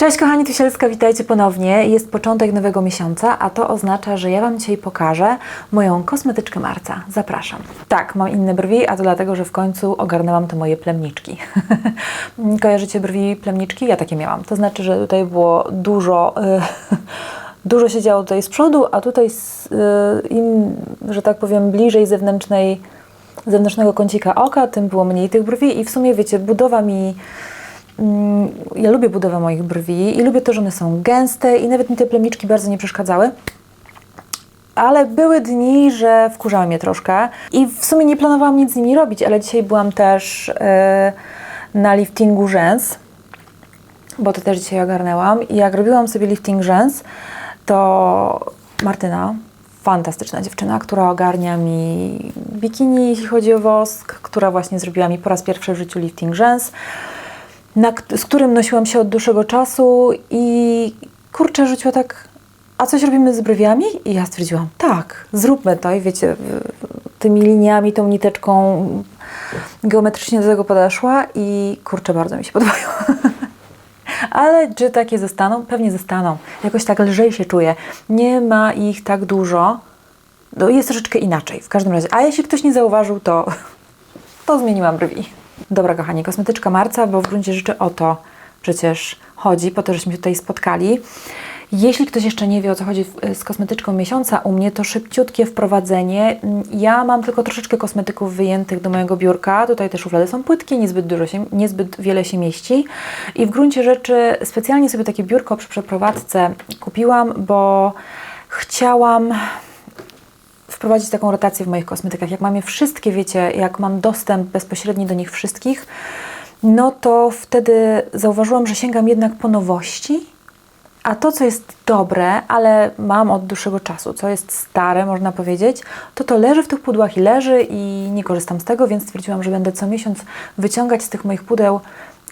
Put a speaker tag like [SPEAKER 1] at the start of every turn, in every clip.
[SPEAKER 1] Cześć kochani, tu Sielska, witajcie ponownie. Jest początek nowego miesiąca, a to oznacza, że ja Wam dzisiaj pokażę moją kosmetyczkę marca. Zapraszam. Tak, mam inne brwi, a to dlatego, że w końcu ogarnęłam te moje plemniczki. Kojarzycie brwi plemniczki? Ja takie miałam. To znaczy, że tutaj było dużo... y, Dużo się działo tutaj z przodu, a tutaj z, y, im, że tak powiem, bliżej zewnętrznej, zewnętrznego kącika oka, tym było mniej tych brwi i w sumie, wiecie, budowa mi ja lubię budowę moich brwi i lubię to, że one są gęste i nawet mi te plemiczki bardzo nie przeszkadzały. Ale były dni, że wkurzały mnie troszkę i w sumie nie planowałam nic z nimi robić, ale dzisiaj byłam też yy, na liftingu rzęs, bo to też dzisiaj ogarnęłam i jak robiłam sobie lifting rzęs, to Martyna, fantastyczna dziewczyna, która ogarnia mi bikini, jeśli chodzi o wosk, która właśnie zrobiła mi po raz pierwszy w życiu lifting rzęs na, z którym nosiłam się od dłuższego czasu i kurczę, rzuciła tak, a coś robimy z brwiami? I ja stwierdziłam, tak, zróbmy to i wiecie, tymi liniami, tą niteczką geometrycznie do tego podeszła i kurczę, bardzo mi się podobają. Ale czy takie zostaną? Pewnie zostaną. Jakoś tak lżej się czuję. Nie ma ich tak dużo. No, jest troszeczkę inaczej w każdym razie. A jeśli ktoś nie zauważył, to, to zmieniłam brwi. Dobra, kochani, kosmetyczka marca, bo w gruncie rzeczy o to przecież chodzi, po to, żeśmy się tutaj spotkali. Jeśli ktoś jeszcze nie wie, o co chodzi z kosmetyczką miesiąca u mnie, to szybciutkie wprowadzenie. Ja mam tylko troszeczkę kosmetyków wyjętych do mojego biurka. Tutaj te szuflady są płytkie, niezbyt dużo się, niezbyt wiele się mieści. I w gruncie rzeczy specjalnie sobie takie biurko przy przeprowadzce kupiłam, bo chciałam wprowadzić taką rotację w moich kosmetykach. Jak mam je wszystkie, wiecie, jak mam dostęp bezpośredni do nich wszystkich, no to wtedy zauważyłam, że sięgam jednak po nowości, a to, co jest dobre, ale mam od dłuższego czasu, co jest stare, można powiedzieć, to to leży w tych pudłach i leży i nie korzystam z tego, więc stwierdziłam, że będę co miesiąc wyciągać z tych moich pudeł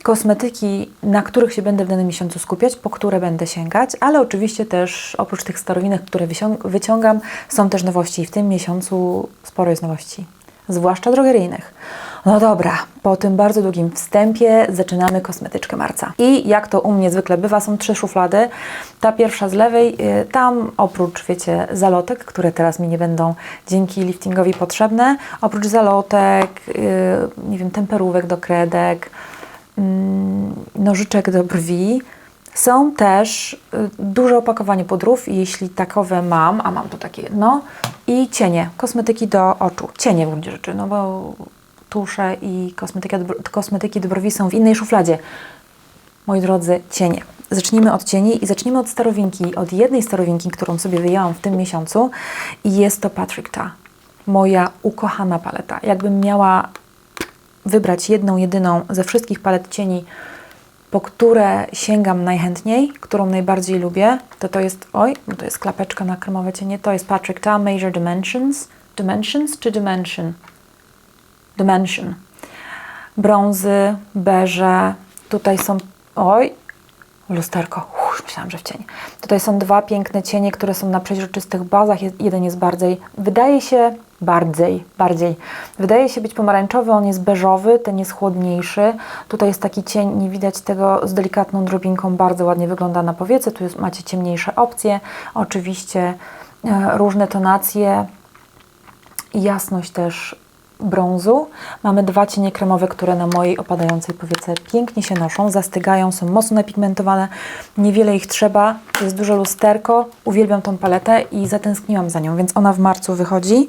[SPEAKER 1] kosmetyki, na których się będę w danym miesiącu skupiać, po które będę sięgać, ale oczywiście też oprócz tych starowinek, które wyciągam, są też nowości i w tym miesiącu sporo jest nowości, zwłaszcza drogeryjnych. No dobra, po tym bardzo długim wstępie zaczynamy kosmetyczkę marca. I jak to u mnie zwykle bywa, są trzy szuflady. Ta pierwsza z lewej, y, tam oprócz, wiecie, zalotek, które teraz mi nie będą dzięki liftingowi potrzebne, oprócz zalotek, y, nie wiem, temperówek do kredek, nożyczek do brwi. Są też y, duże opakowanie pudrów, jeśli takowe mam, a mam to takie jedno, i cienie, kosmetyki do oczu. Cienie w gruncie rzeczy, no bo tusze i kosmetyki, kosmetyki do brwi są w innej szufladzie. Moi drodzy, cienie. Zacznijmy od cieni i zacznijmy od starowinki, od jednej starowinki, którą sobie wyjęłam w tym miesiącu i jest to Patrick Ta. Moja ukochana paleta. Jakbym miała wybrać jedną, jedyną ze wszystkich palet cieni, po które sięgam najchętniej, którą najbardziej lubię, to to jest, oj, to jest klapeczka na kremowe cienie, to jest Patrick Ta Major Dimensions. Dimensions czy Dimension? Dimension. Brązy, beże, tutaj są, oj, lusterko, Uff, myślałam, że w cień. Tutaj są dwa piękne cienie, które są na przeźroczystych bazach. Jeden jest bardziej, wydaje się, bardziej, bardziej. Wydaje się być pomarańczowy, on jest beżowy, ten jest chłodniejszy. Tutaj jest taki cień, nie widać tego z delikatną drobinką, bardzo ładnie wygląda na powiece. Tu jest, macie ciemniejsze opcje, oczywiście e, różne tonacje i jasność też brązu. Mamy dwa cienie kremowe, które na mojej opadającej powiece pięknie się noszą, zastygają, są mocno napigmentowane, niewiele ich trzeba, jest duże lusterko, uwielbiam tą paletę i zatęskniłam za nią, więc ona w marcu wychodzi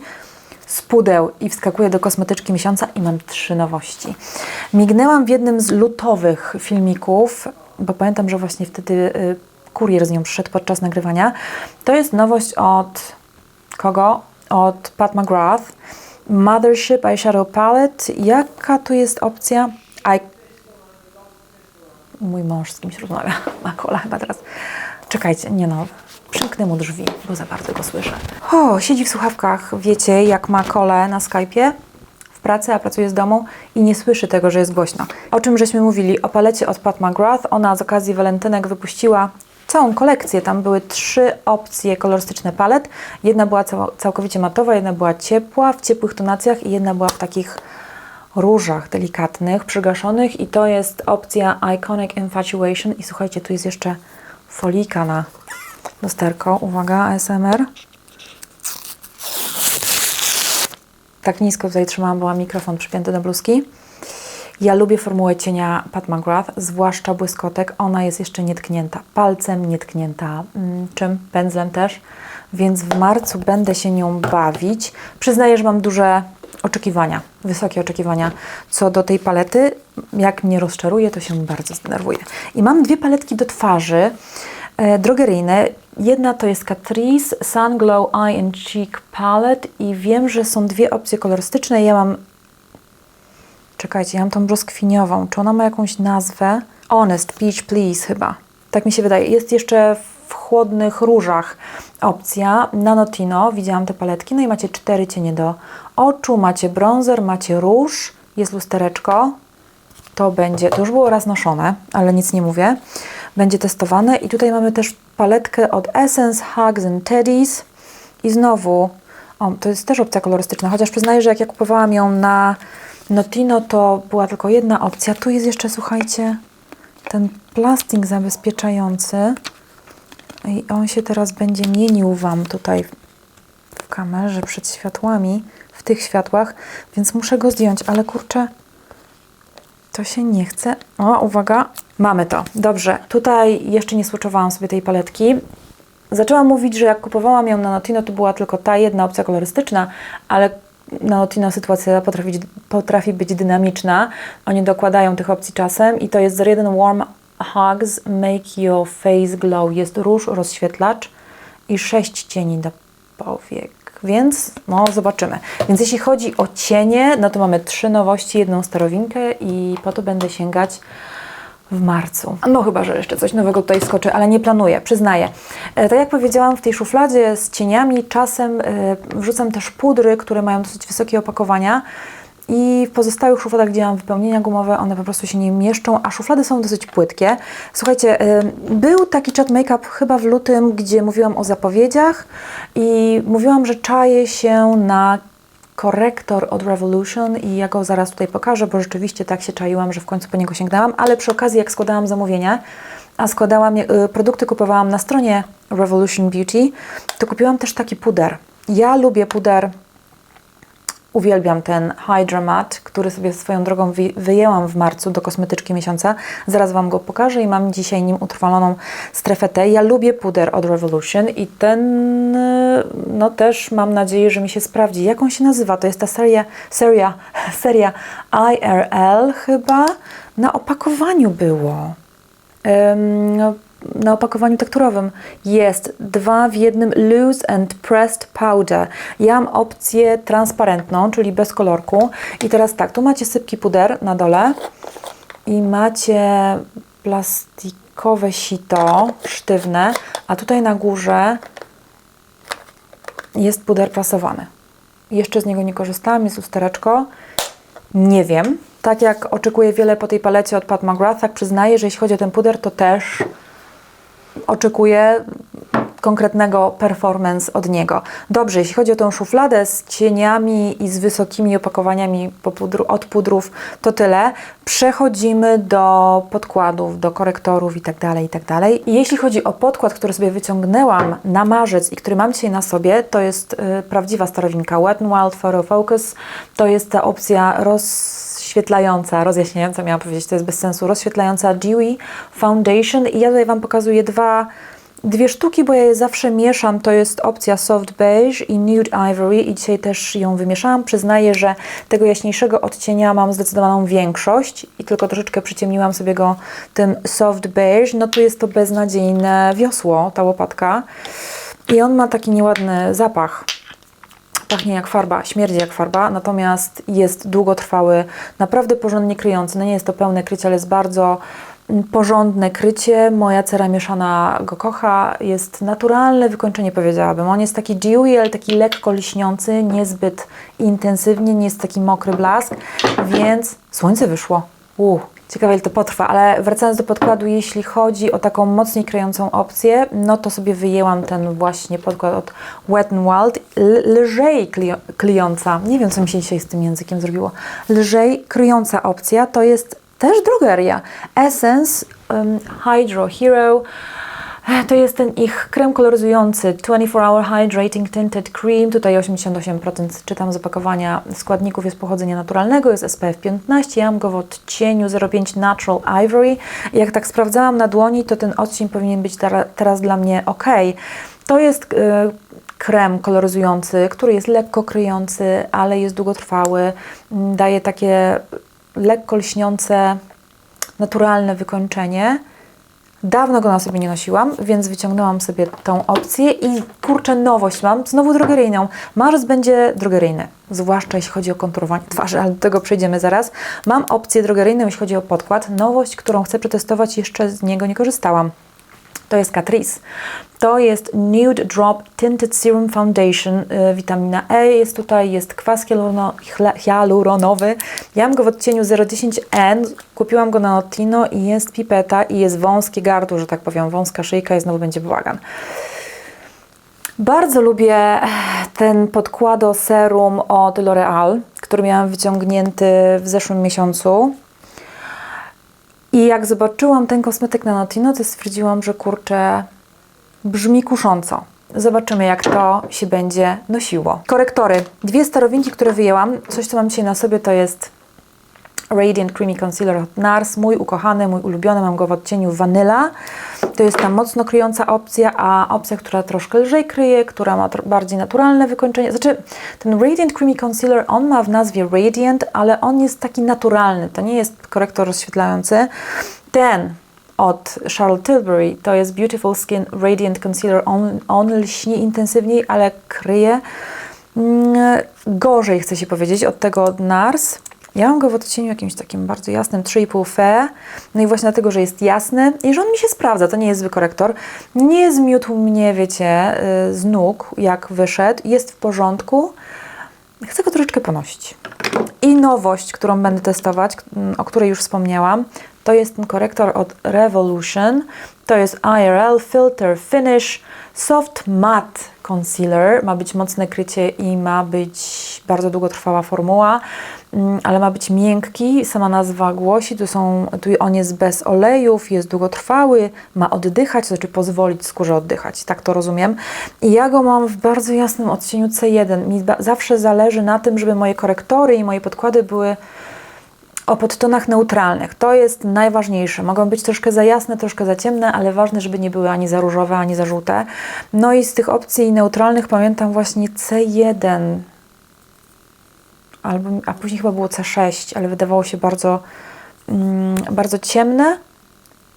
[SPEAKER 1] z pudeł i wskakuje do kosmetyczki miesiąca i mam trzy nowości. Mignęłam w jednym z lutowych filmików, bo pamiętam, że właśnie wtedy y, kurier z nią przyszedł podczas nagrywania. To jest nowość od kogo? Od Pat McGrath. Mothership Eyeshadow Palette. Jaka tu jest opcja? I... Mój mąż z kimś rozmawia. Ma kola chyba teraz. Czekajcie, nie no. Przymknę mu drzwi, bo za bardzo go słyszę. O, siedzi w słuchawkach. Wiecie, jak ma kole na Skype'ie w pracy, a pracuje z domu i nie słyszy tego, że jest głośno. O czym żeśmy mówili? O palecie od Pat McGrath. Ona z okazji walentynek wypuściła całą kolekcję. Tam były trzy opcje kolorystyczne palet. Jedna była całkowicie matowa, jedna była ciepła, w ciepłych tonacjach i jedna była w takich różach delikatnych, przygaszonych i to jest opcja Iconic Infatuation i słuchajcie, tu jest jeszcze folika na lusterko. Uwaga, ASMR. Tak nisko tutaj trzymałam, była mikrofon przypięty do bluzki. Ja lubię formułę cienia Pat McGrath, zwłaszcza błyskotek. Ona jest jeszcze nietknięta palcem, nietknięta mm, czym? Pędzlem też. Więc w marcu będę się nią bawić. Przyznaję, że mam duże oczekiwania, wysokie oczekiwania co do tej palety. Jak mnie rozczaruje, to się bardzo zdenerwuję. I mam dwie paletki do twarzy drogeryjne. Jedna to jest Catrice Sun Glow Eye and Cheek Palette i wiem, że są dwie opcje kolorystyczne. Ja mam Czekajcie, ja mam tą brzoskwiniową. Czy ona ma jakąś nazwę? Honest Peach Please chyba. Tak mi się wydaje. Jest jeszcze w chłodnych różach opcja Nanotino. Widziałam te paletki. No i macie cztery cienie do oczu, macie bronzer, macie róż, jest lustereczko. To będzie, to już było raz noszone, ale nic nie mówię. Będzie testowane. I tutaj mamy też paletkę od Essence, Hugs and Teddies. I znowu, o, to jest też opcja kolorystyczna, chociaż przyznaję, że jak ja kupowałam ją na Notino, to była tylko jedna opcja. Tu jest jeszcze, słuchajcie, ten plastik zabezpieczający. I on się teraz będzie mienił Wam tutaj w kamerze przed światłami, w tych światłach, więc muszę go zdjąć, ale kurczę, to się nie chce. O, uwaga, mamy to. Dobrze, tutaj jeszcze nie swatchowałam sobie tej paletki. Zaczęłam mówić, że jak kupowałam ją na Notino, to była tylko ta jedna opcja kolorystyczna, ale na Notino sytuacja potrafi, potrafi być dynamiczna. Oni dokładają tych opcji czasem i to jest 01 Warm Hugs Make Your Face Glow. Jest róż, rozświetlacz i sześć cieni do powiek. Więc no zobaczymy. Więc jeśli chodzi o cienie, no to mamy trzy nowości, jedną starowinkę i po to będę sięgać w marcu. No chyba, że jeszcze coś nowego tutaj skoczy, ale nie planuję, przyznaję. E, tak jak powiedziałam, w tej szufladzie z cieniami czasem e, wrzucam też pudry, które mają dosyć wysokie opakowania. I w pozostałych szufladach, gdzie mam wypełnienia gumowe, one po prostu się nie mieszczą, a szuflady są dosyć płytkie. Słuchajcie, był taki chat make-up chyba w lutym, gdzie mówiłam o zapowiedziach i mówiłam, że czaję się na korektor od Revolution i ja go zaraz tutaj pokażę, bo rzeczywiście tak się czaiłam, że w końcu po niego sięgnęłam, ale przy okazji jak składałam zamówienia, a składałam, y, produkty kupowałam na stronie Revolution Beauty, to kupiłam też taki puder. Ja lubię puder, uwielbiam ten Hydra Matte, który sobie swoją drogą wy- wyjęłam w marcu do kosmetyczki miesiąca. Zaraz Wam go pokażę i mam dzisiaj nim utrwaloną strefę T. Ja lubię puder od Revolution i ten, no też mam nadzieję, że mi się sprawdzi. Jak on się nazywa? To jest ta seria, seria, seria IRL chyba. Na opakowaniu było. No, na opakowaniu tekturowym jest dwa w jednym Loose and Pressed Powder. Ja mam opcję transparentną, czyli bez kolorku. I teraz tak, tu macie sypki puder na dole i macie plastikowe sito sztywne, a tutaj na górze jest puder plasowany. Jeszcze z niego nie korzystałam, jest lustereczko. Nie wiem. Tak jak oczekuję wiele po tej palecie od Pat McGrath, tak przyznaję, że jeśli chodzi o ten puder, to też oczekuję konkretnego performance od niego. Dobrze, jeśli chodzi o tą szufladę z cieniami i z wysokimi opakowaniami od pudrów, to tyle. Przechodzimy do podkładów, do korektorów i tak dalej, i tak dalej. Jeśli chodzi o podkład, który sobie wyciągnęłam na marzec i który mam dzisiaj na sobie, to jest y, prawdziwa starowinka Wet n Wild Photo Focus. To jest ta opcja rozświetlająca, rozjaśniająca, miałam powiedzieć, to jest bez sensu, rozświetlająca Dewy Foundation i ja tutaj Wam pokazuję dwa Dwie sztuki, bo ja je zawsze mieszam, to jest opcja Soft Beige i Nude Ivory i dzisiaj też ją wymieszałam. Przyznaję, że tego jaśniejszego odcienia mam zdecydowaną większość i tylko troszeczkę przyciemniłam sobie go tym Soft Beige. No tu jest to beznadziejne wiosło, ta łopatka i on ma taki nieładny zapach. Pachnie jak farba, śmierdzi jak farba, natomiast jest długotrwały, naprawdę porządnie kryjący. No nie jest to pełne krycie, ale jest bardzo mm, porządne krycie. Moja cera mieszana go kocha. Jest naturalne wykończenie, powiedziałabym. On jest taki dewy, ale taki lekko liśniący, niezbyt intensywnie, nie jest taki mokry blask, więc słońce wyszło. Uh, Ciekawe, ile to potrwa, ale wracając do podkładu, jeśli chodzi o taką mocniej kryjącą opcję, no to sobie wyjęłam ten właśnie podkład od Wet n Wild. Lżej klejąca, nie wiem co mi się dzisiaj z tym językiem zrobiło, lżej kryjąca opcja to jest też drogeria. Essence um, Hydro Hero. To jest ten ich krem koloryzujący 24 Hour Hydrating Tinted Cream. Tutaj 88% czytam z opakowania składników jest pochodzenia naturalnego, jest SPF 15. Ja mam go w odcieniu 05 Natural Ivory. Jak tak sprawdzałam na dłoni, to ten odcień powinien być tera- teraz dla mnie ok. To jest e, krem koloryzujący, który jest lekko kryjący, ale jest długotrwały. Mm, Daje takie lekko lśniące, naturalne wykończenie. Dawno go na sobie nie nosiłam, więc wyciągnęłam sobie tą opcję i kurczę, nowość mam, znowu drogeryjną. Marzec będzie drogeryjny, zwłaszcza jeśli chodzi o konturowanie twarzy, ale do tego przejdziemy zaraz. Mam opcję drogeryjną, jeśli chodzi o podkład. Nowość, którą chcę przetestować, jeszcze z niego nie korzystałam. To jest Catrice. To jest Nude Drop Tinted Serum Foundation. y, witamina E jest tutaj, jest kwas hialuronowy. Ja mam go w odcieniu 010N. Kupiłam go na Notino i jest pipeta i jest wąskie gardło, że tak powiem, wąska szyjka i znowu będzie bałagan. Bardzo lubię ten podkłado serum od L'Oreal, który miałam wyciągnięty w zeszłym miesiącu. I jak zobaczyłam ten kosmetyk na Notino, to stwierdziłam, że kurczę, brzmi kusząco. Zobaczymy, jak to się będzie nosiło. Korektory. Dwie starowinki, które wyjęłam. Coś, co mam dzisiaj na sobie, to jest Radiant Creamy Concealer od NARS. Mój ukochany, mój ulubiony. Mam go w odcieniu Vanilla. To jest ta mocno kryjąca opcja, a opcja, która troszkę lżej kryje, która ma bardziej naturalne wykończenie. Znaczy, ten Radiant Creamy Concealer, on ma w nazwie Radiant, ale on jest taki naturalny. To nie jest korektor rozświetlający. Ten od Charlotte Tilbury to jest Beautiful Skin Radiant Concealer. On, on lśni intensywniej, ale kryje mm, gorzej, chcę się powiedzieć, od tego od NARS. Ja mam go w odcieniu jakimś takim bardzo jasnym, 3,5 fe. No i właśnie dlatego, że jest jasny i że on mi się sprawdza. To nie jest zły korektor. Nie zmiótł mnie, wiecie, y, z nóg, jak wyszedł. Jest w porządku. Chcę go troszeczkę ponosić. I nowość, którą będę testować, k- o której już wspomniałam, to jest ten korektor od Revolution. To jest IRL Filter Finish Soft Matte Concealer. Ma być mocne krycie i ma być bardzo długotrwała formuła, mm, ale ma być miękki. Sama nazwa głosi, tu, są, tu on jest bez olejów, jest długotrwały, ma oddychać, to znaczy pozwolić skórze oddychać. Tak to rozumiem. I ja go mam w bardzo jasnym odcieniu C1. Mi zawsze zależy na tym, żeby moje korektory i moje podkłady były o podtonach neutralnych. To jest najważniejsze. Mogą być troszkę za jasne, troszkę za ciemne, ale ważne, żeby nie były ani za różowe, ani za żółte. No i z tych opcji neutralnych pamiętam właśnie C1, albo, a później chyba było C6, ale wydawało się bardzo, mm, bardzo ciemne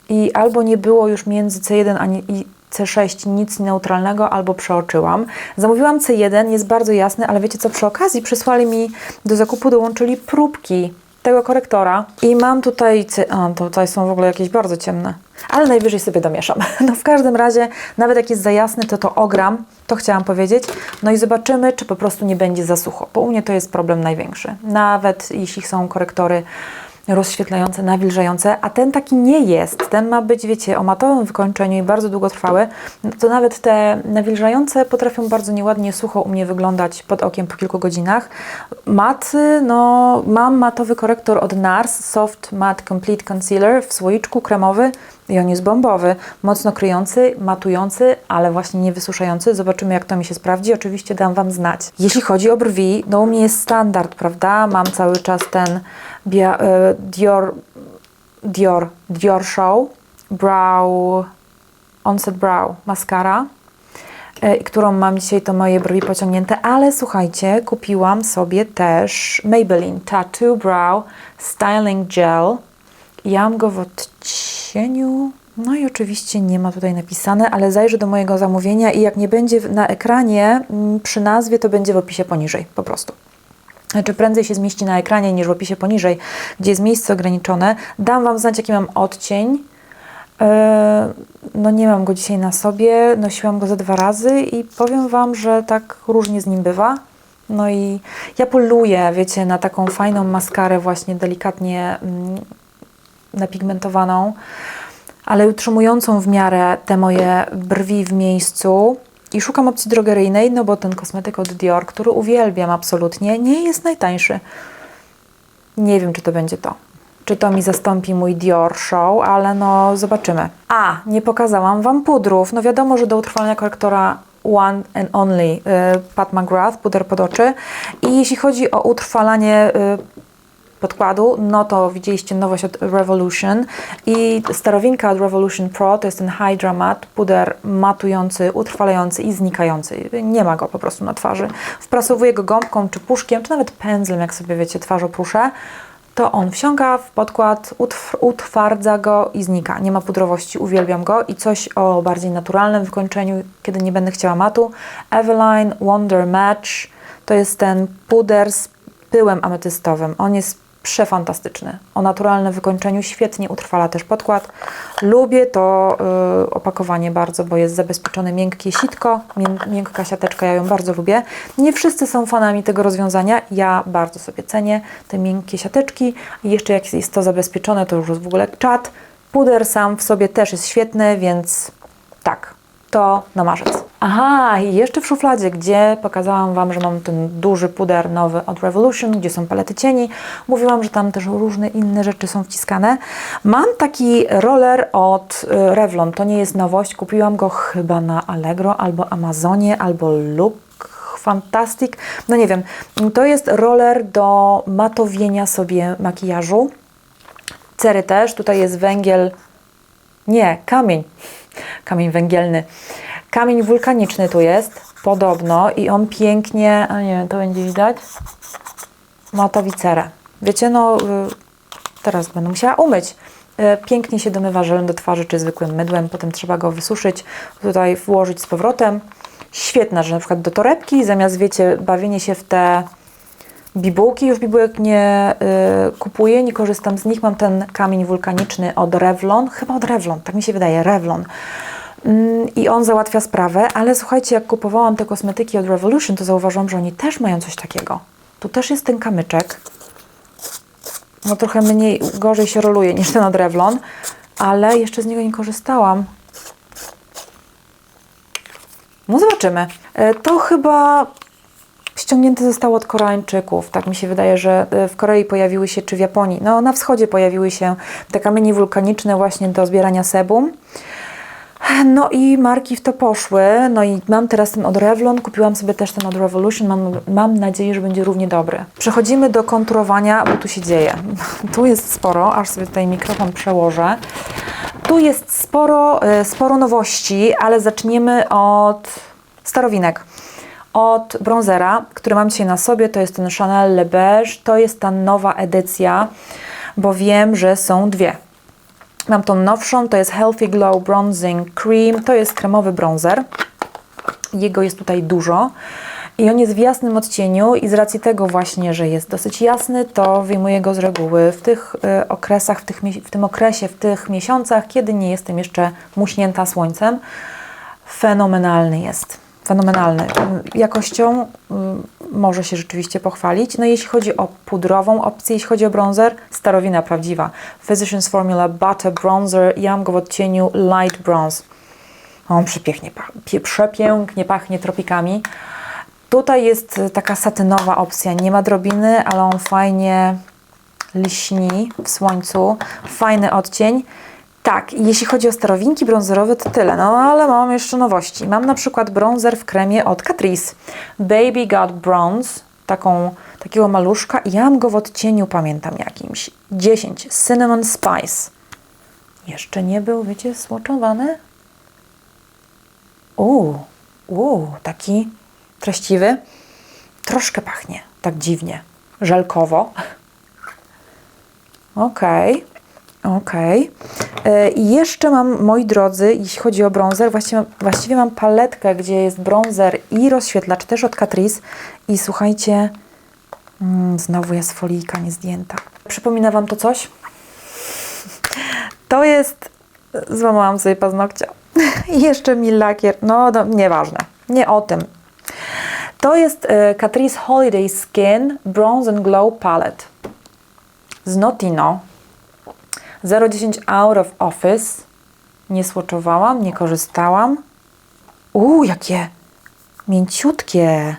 [SPEAKER 1] i albo nie było już między C1 ani i C6 nic neutralnego, albo przeoczyłam. Zamówiłam C1, jest bardzo jasny, ale wiecie co, przy okazji przysłali mi do zakupu, dołączyli próbki tego korektora i mam tutaj, a tutaj są w ogóle jakieś bardzo ciemne, ale najwyżej sobie domieszam. No w każdym razie, nawet jak jest za jasny, to to ogram, to chciałam powiedzieć. No i zobaczymy, czy po prostu nie będzie za sucho, bo u mnie to jest problem największy. Nawet jeśli są korektory rozświetlające, nawilżające, a ten taki nie jest. Ten ma być, wiecie, o matowym wykończeniu i bardzo długotrwały. To nawet te nawilżające potrafią bardzo nieładnie sucho u mnie wyglądać pod okiem po kilku godzinach. Maty, no mam matowy korektor od NARS, Soft Matte Complete Concealer w słoiczku kremowy i on jest bombowy, mocno kryjący, matujący, ale właśnie nie wysuszający. Zobaczymy, jak to mi się sprawdzi. Oczywiście dam Wam znać. Jeśli chodzi o brwi, no u mnie jest standard, prawda? Mam cały czas ten Bia- e, Dior, Dior, Dior Show Brow, Onset Brow Mascara, e, którą mam dzisiaj, to moje brwi pociągnięte, ale słuchajcie, kupiłam sobie też Maybelline Tattoo Brow Styling Gel. Ja mam go w odcieniu. No i oczywiście nie ma tutaj napisane, ale zajrzę do mojego zamówienia i jak nie będzie na ekranie mm, przy nazwie, to będzie w opisie poniżej, po prostu. Znaczy prędzej się zmieści na ekranie niż w opisie poniżej, gdzie jest miejsce ograniczone. Dam Wam znać, jaki mam odcień. Yy, No nie mam go dzisiaj na sobie, nosiłam go ze dwa razy i powiem Wam, że tak różnie z nim bywa. No i ja poluję, wiecie, na taką fajną maskarę właśnie delikatnie mm, napigmentowaną, ale utrzymującą w miarę te moje brwi w miejscu. I szukam opcji drogeryjnej, no bo ten kosmetyk od Dior, który uwielbiam absolutnie, nie jest najtańszy. Nie wiem, czy to będzie to. Czy to mi zastąpi mój Dior Show, ale no zobaczymy. A, nie pokazałam Wam pudrów. No wiadomo, że do utrwalania korektora One and Only y, Pat McGrath, puder pod oczy. I jeśli chodzi o utrwalanie y, podkładu, no to widzieliście nowość od Revolution i starowinka od Revolution Pro to jest ten Hydra Matte, puder matujący, utrwalający i znikający. Nie ma go po prostu na twarzy. Wprasowuję go gąbką czy puszkiem, czy nawet pędzlem, jak sobie wiecie, twarz opruszę. To on wsiąka w podkład, utw utwardza go i znika. Nie ma pudrowości, uwielbiam go. I coś o bardziej naturalnym wykończeniu, kiedy nie będę chciała matu. Eveline Wonder Match to jest ten puder z pyłem ametystowym. On jest przefantastyczny. O naturalnym wykończeniu świetnie utrwala też podkład. Lubię to y, opakowanie bardzo, bo jest zabezpieczone miękkie sitko, mię, miękka siateczka, ja ją bardzo lubię. Nie wszyscy są fanami tego rozwiązania, ja bardzo sobie cenię te miękkie siateczki i jeszcze jak jest to zabezpieczone, to już jest w ogóle czat. Puder sam w sobie też jest świetny, więc tak, to na marzec. Aha, i jeszcze w szufladzie, gdzie pokazałam Wam, że mam ten duży puder nowy od Revolution, gdzie są palety cieni. Mówiłam, że tam też różne inne rzeczy są wciskane. Mam taki roller od y, Revlon, to nie jest nowość. Kupiłam go chyba na Allegro, albo Amazonie, albo Look Fantastic. No nie wiem, to jest roller do matowienia sobie makijażu. Cery też, tutaj jest węgiel, nie, kamień, kamień węgielny. Kamień wulkaniczny tu jest, podobno, i on pięknie, a nie wiem, to będzie widać, matowi cerę. Wiecie, no, y, teraz będę musiała umyć. Y, Pięknie się domywa żelem do twarzy czy zwykłym mydłem, potem trzeba go wysuszyć, tutaj włożyć z powrotem. Świetna, że na przykład do torebki, zamiast, wiecie, bawienie się w te bibułki, już bibułek nie y, kupuję, nie korzystam z nich. Mam ten kamień wulkaniczny od Revlon, chyba od Revlon, tak mi się wydaje, Revlon. Mm, I on załatwia sprawę, ale słuchajcie, jak kupowałam te kosmetyki od Revolution, to zauważyłam, że oni też mają coś takiego. Tu też jest ten kamyczek. No trochę mniej, gorzej się roluje niż ten od Revlon, ale jeszcze z niego nie korzystałam. No zobaczymy. E, To chyba ściągnięte zostało od Koreańczyków. Tak mi się wydaje, że e, w Korei pojawiły się, czy w Japonii, no na wschodzie pojawiły się te kamienie wulkaniczne właśnie do zbierania sebum. No i marki w to poszły. No i mam teraz ten od Revlon, kupiłam sobie też ten od Revolution. Mam, mam nadzieję, że będzie równie dobry. Przechodzimy do konturowania, bo tu się dzieje. Tu jest sporo, aż sobie tutaj mikrofon przełożę. Tu jest sporo, e, sporo nowości, ale zaczniemy od starowinek. Od bronzera, który mam dzisiaj na sobie, to jest ten Chanel Le Beige. To jest ta nowa edycja, bo wiem, że są dwie. Mam tą nowszą, to jest Healthy Glow Bronzing Cream. To jest kremowy bronzer. Jego jest tutaj dużo. I on jest w jasnym odcieniu i z racji tego właśnie, że jest dosyć jasny, to wyjmuję go z reguły w tych y, okresach, w, tych, w tym okresie, w tych miesiącach, kiedy nie jestem jeszcze muśnięta słońcem. Fenomenalny jest. Fenomenalny. Jakością y, może się rzeczywiście pochwalić. No jeśli chodzi o pudrową opcję, jeśli chodzi o bronzer, starowina prawdziwa. Physicians Formula Butter Bronzer. Ja mam go w odcieniu Light Bronze. On przepięknie, pach- pie- przepięknie pachnie tropikami. Tutaj jest y, taka satynowa opcja. Nie ma drobiny, ale on fajnie lśni w słońcu. Fajny odcień. Tak, jeśli chodzi o starowinki brązerowe, to tyle. No ale mam jeszcze nowości. Mam na przykład bronzer w kremie od Catrice. Baby Got Bronze, taką, takiego maluszka. Ja mam go w odcieniu, pamiętam jakimś. 10. Cinnamon Spice. Jeszcze nie był, wiecie, smoczowany? Uuu, uuu, taki treściwy. Troszkę pachnie, tak dziwnie, żelkowo. Okej, okej. E, I jeszcze mam, moi drodzy, jeśli chodzi o bronzer, właściwie, właściwie mam paletkę, gdzie jest bronzer i rozświetlacz, też od Catrice. I słuchajcie, mm, znowu jest folijka niezdjęta. Przypomina Wam to coś? To jest... Złamałam sobie paznokcia. I jeszcze mi lakier. No, no, nieważne. Nie o tym. To jest e, Catrice Holiday Skin Bronze and Glow Palette z Notino. 010 out of office. Nie słoczowałam, nie korzystałam. Uuu, jakie mięciutkie.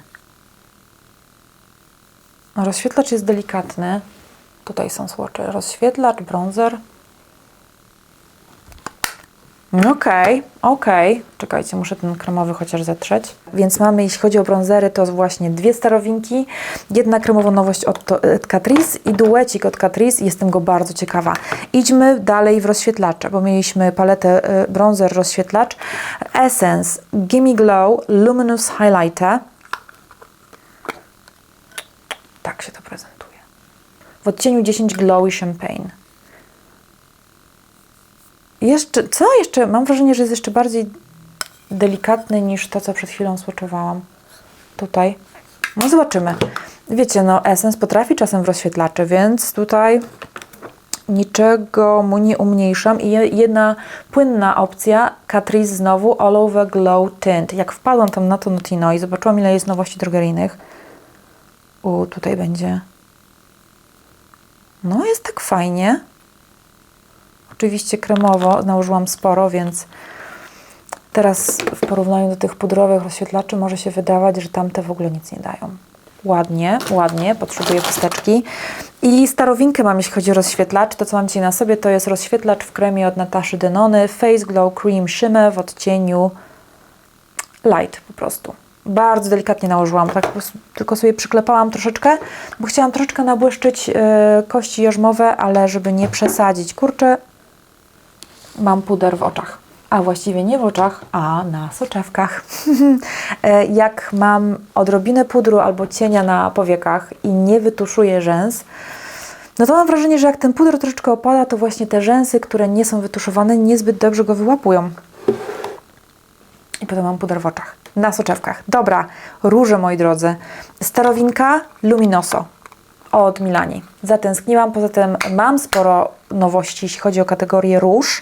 [SPEAKER 1] No, Rozświetlacz jest delikatny. Tutaj są słocze. Rozświetlacz, bronzer. Okej, okej. Czekajcie, muszę ten kremowy chociaż zetrzeć. Więc mamy, jeśli chodzi o bronzery, to właśnie dwie starowinki, jedna kremowa nowość od, od Catrice i duecik od Catrice. Jestem go bardzo ciekawa. Idźmy dalej w rozświetlacze, bo mieliśmy paletę y, bronzer, rozświetlacz. Essence Gimme Glow Luminous Highlighter. Tak się to prezentuje. W odcieniu 10 Glowy Champagne. Jeszcze, co jeszcze? Mam wrażenie, że jest jeszcze bardziej delikatny niż to, co przed chwilą słoczowałam. Tutaj. No zobaczymy. Wiecie, no Essence potrafi czasem w rozświetlaczy, więc tutaj niczego mu nie umniejszam. I je- jedna płynna opcja, Catrice znowu All Over Glow Tint. Jak wpadłam tam na to Notino i zobaczyłam, ile jest nowości drogeryjnych. U, tutaj będzie. No, jest tak fajnie. Oczywiście kremowo nałożyłam sporo, więc teraz w porównaniu do tych pudrowych rozświetlaczy może się wydawać, że tamte w ogóle nic nie dają. Ładnie, ładnie, potrzebuję chusteczki. I starowinkę mam, jeśli chodzi o rozświetlacz. To, co mam dzisiaj na sobie, to jest rozświetlacz w kremie od Nataszy Denony Face Glow Cream Shimmer w odcieniu light po prostu. Bardzo delikatnie nałożyłam, tak tylko sobie przyklepałam troszeczkę, bo chciałam troszeczkę nabłyszczyć e, kości jarzmowe, ale żeby nie przesadzić. Kurczę, mam puder w oczach. A właściwie nie w oczach, a na soczewkach. E, Jak mam odrobinę pudru albo cienia na powiekach i nie wytuszuję rzęs, no to mam wrażenie, że jak ten puder troszeczkę opada, to właśnie te rzęsy, które nie są wytuszowane, niezbyt dobrze go wyłapują. I potem mam puder w oczach. Na soczewkach. Dobra, róże moi drodzy. Starowinka Luminoso od Milani. Zatęskniłam, poza tym mam sporo nowości, jeśli chodzi o kategorię róż,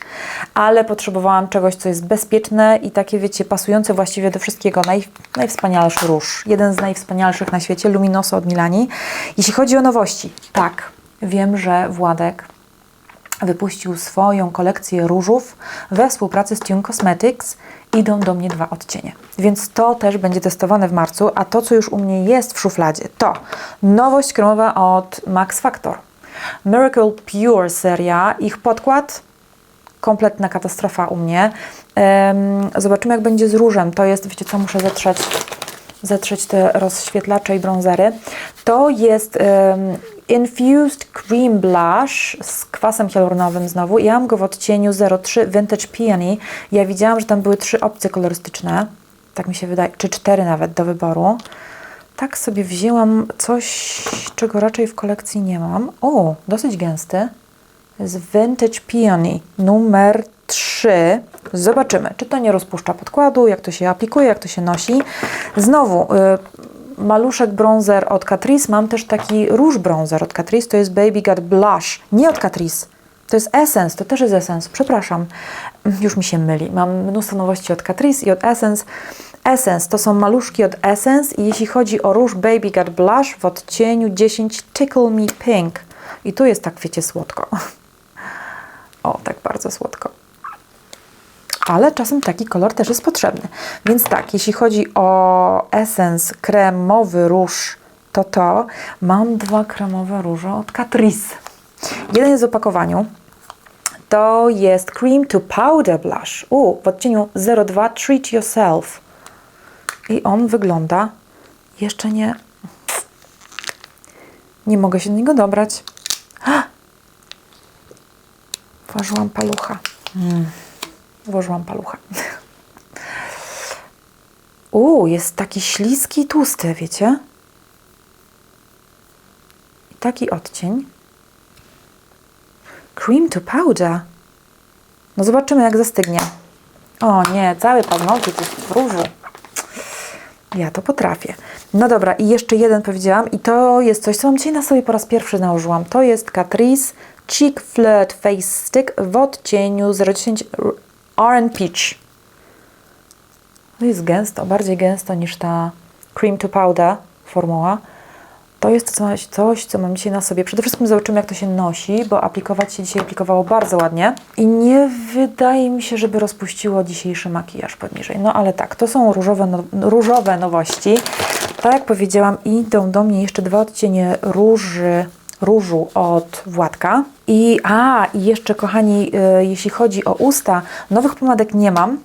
[SPEAKER 1] ale potrzebowałam czegoś, co jest bezpieczne i takie, wiecie, pasujące właściwie do wszystkiego. Naj, najwspanialszy róż. Jeden z najwspanialszych na świecie, Luminoso od Milani. Jeśli chodzi o nowości, tak, wiem, że Władek wypuścił swoją kolekcję różów we współpracy z Tune Cosmetics. Idą do mnie dwa odcienie. Więc to też będzie testowane w marcu, a to, co już u mnie jest w szufladzie, to nowość kremowa od Max Factor. Miracle Pure seria. Ich podkład kompletna katastrofa u mnie. Zobaczymy, jak będzie z różem. To jest, wiecie co, muszę zetrzeć, zetrzeć te rozświetlacze i bronzery. To jest Infused Cream Blush z kwasem hialuronowym znowu. Ja mam go w odcieniu 03 Vintage Peony. Ja widziałam, że tam były trzy opcje kolorystyczne. Tak mi się wydaje, czy cztery nawet do wyboru. Tak sobie wzięłam coś, czego raczej w kolekcji nie mam. O, dosyć gęsty. Jest Vintage Peony numer 3. Zobaczymy, czy to nie rozpuszcza podkładu, jak to się aplikuje, jak to się nosi. Znowu, y, maluszek bronzer od Catrice. Mam też taki róż bronzer od Catrice. To jest Baby Got Blush. Nie od Catrice. To jest Essence, to też jest Essence. Przepraszam, już mi się myli. Mam mnóstwo nowości od Catrice i od Essence. Essence to są maluszki od Essence i jeśli chodzi o róż Baby Got Blush w odcieniu 10 Tickle Me Pink. I tu jest tak, wiecie, słodko. O, tak bardzo słodko. Ale czasem taki kolor też jest potrzebny. Więc tak, jeśli chodzi o Essence kremowy róż, to to mam dwa kremowe róże od Catrice. Jeden jest w opakowaniu. To jest Cream to Powder Blush. U, w odcieniu 02 Treat Yourself. I on wygląda jeszcze nie. Nie mogę się do niego dobrać. Włożyłam palucha. Mm. Włożyłam palucha. U, jest taki śliski i tłusty, wiecie? I taki odcień. Cream to powder. No zobaczymy, jak zastygnie. O nie, cały paznokcie jest w różu. Ja to potrafię. No dobra, i jeszcze jeden powiedziałam, i to jest coś, co mam dzisiaj na sobie po raz pierwszy nałożyłam. To jest Catrice Cheek Flirt Face Stick w odcieniu 010 R Peach. To jest gęsto, bardziej gęsto niż ta Cream to Powder formuła. To jest coś, coś, co mam dzisiaj na sobie. Przede wszystkim zobaczymy, jak to się nosi, bo aplikować się dzisiaj aplikowało bardzo ładnie. I nie wydaje mi się, żeby rozpuściło dzisiejszy makijaż poniżej. No ale tak, to są różowe, no, różowe nowości. Tak jak powiedziałam, idą do mnie jeszcze dwa odcienie róży, różu od Władka. I, a, i jeszcze kochani, y, jeśli chodzi o usta, nowych pomadek nie mam,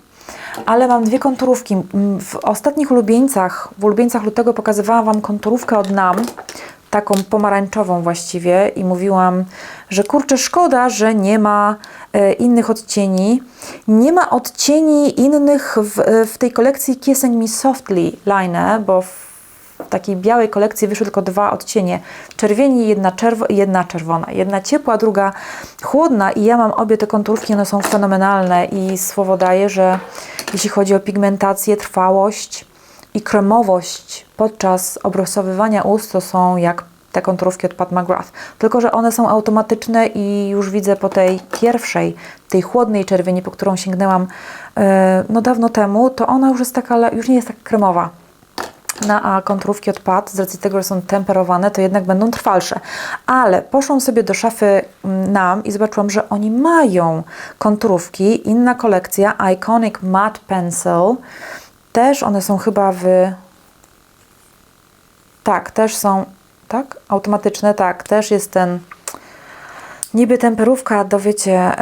[SPEAKER 1] ale mam dwie konturówki. W ostatnich ulubieńcach, w ulubieńcach lutego pokazywałam Wam konturówkę od NAM, taką pomarańczową właściwie i mówiłam, że kurczę, szkoda, że nie ma e, innych odcieni. Nie ma odcieni innych w, e, w tej kolekcji Kissing Me Softly line, bo w takiej białej kolekcji wyszły tylko dwa odcienie. Czerwieni, jedna, czerwo, jedna czerwona. Jedna ciepła, druga chłodna i ja mam obie te konturówki, one są fenomenalne i słowo daje, że jeśli chodzi o pigmentację, trwałość i kremowość podczas obrosowywania ust, to są jak te konturówki od Pat McGrath. Tylko, że one są automatyczne i już widzę po tej pierwszej, tej chłodnej czerwieni, po którą sięgnęłam e, no dawno temu, to ona już jest taka, już nie jest tak kremowa na a konturówki od Pat, z racji tego, że są temperowane, to jednak będą trwalsze. Ale poszłam sobie do szafy mm, NAM i zobaczyłam, że oni mają konturówki. Inna kolekcja, Iconic Matte Pencil. Też one są chyba w... Tak, też są... Tak? Automatyczne, tak. Też jest ten... Niby temperówka do, wiecie...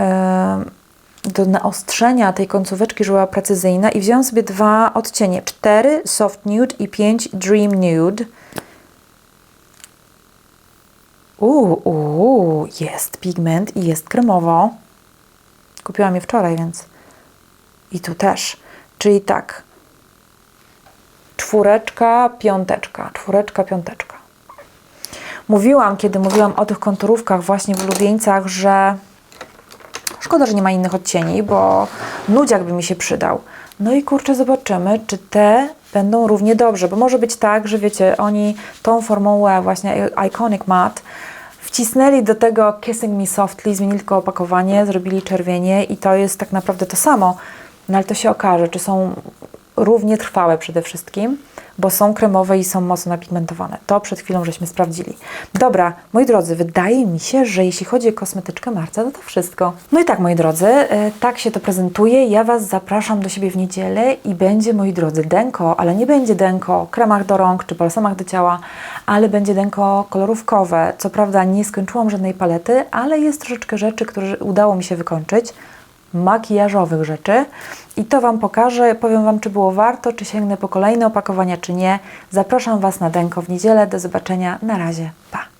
[SPEAKER 1] Yy do naostrzenia tej końcóweczki, była precyzyjna i wziąłam sobie dwa odcienie. 4 Soft Nude i 5 Dream Nude. Uuu, uu, jest pigment i jest kremowo. Kupiłam je wczoraj, więc i tu też. Czyli tak, czwóreczka, piąteczka, czwóreczka, piąteczka. Mówiłam, kiedy mówiłam o tych konturówkach właśnie w ulubieńcach, że Szkoda, że nie ma innych odcieni, bo nudziak by mi się przydał. No i kurczę, zobaczymy, czy te będą równie dobrze, bo może być tak, że wiecie, oni tą formułę właśnie Iconic Matte wcisnęli do tego Kissing Me Softly, zmienili tylko opakowanie, zrobili czerwienie i to jest tak naprawdę to samo. No ale to się okaże, czy są równie trwałe przede wszystkim, bo są kremowe i są mocno napigmentowane. To przed chwilą żeśmy sprawdzili. Dobra, moi drodzy, wydaje mi się, że jeśli chodzi o kosmetyczkę Marca, to to wszystko. No i tak, moi drodzy, e, tak się to prezentuje. Ja Was zapraszam do siebie w niedzielę i będzie, moi drodzy, denko, ale nie będzie denko o kremach do rąk czy balsamach do ciała, ale będzie denko kolorówkowe. Co prawda nie skończyłam żadnej palety, ale jest troszeczkę rzeczy, które udało mi się wykończyć makijażowych rzeczy i to Wam pokażę. Powiem Wam, czy było warto, czy sięgnę po kolejne opakowania, czy nie. Zapraszam Was na Denko w niedzielę. Do zobaczenia. Na razie. Pa!